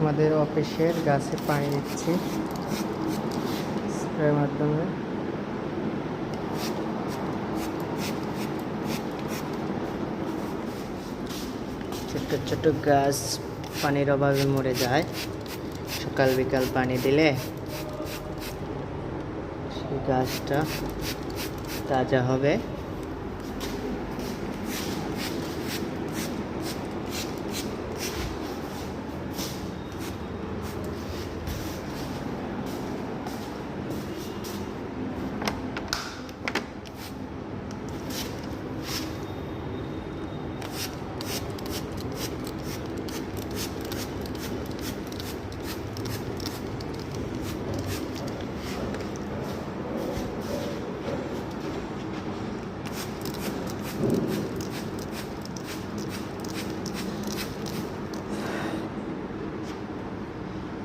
আমাদের অফিসের গাছে পানি দিচ্ছি। স্প্রের মাধ্যমে। ছোট্ট ছোট্ট গাছ পানির অভাবে মরে যায়। সকাল বিকাল পানি দিলে সেই গাছটা তাজা হবে।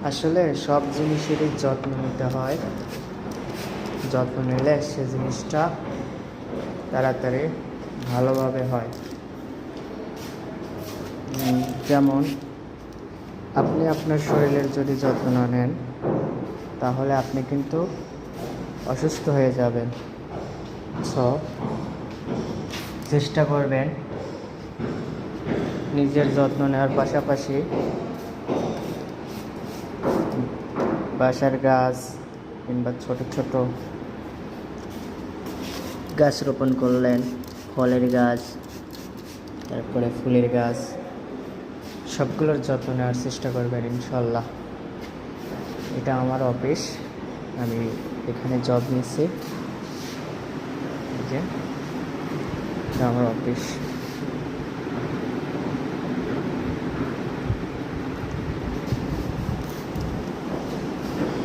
আসলে সব জিনিসেরই যত্ন নিতে হয়। যত্ন নিলে সে জিনিসটা তাড়াতাড়ি ভালোভাবে হয়। যেমন আপনি আপনার শরীরের যদি যত্ন নেন, তাহলে আপনি কিন্তু অসুস্থ হয়ে যাবেন। সো চেষ্টা করবেন নিজের যত্ন নেওয়ার পাশাপাশি বাসার গাছ কিংবা ছোট ছোট গাছ রোপণ করলেন, ফলের গাছ, তারপরে ফুলের গাছ, সবগুলোর যত্ন নেওয়ার চেষ্টা করবেন ইনশাল্লাহ এটা আমার অফিস, আমি এখানে জব নিচ্ছি। আমার অফিস।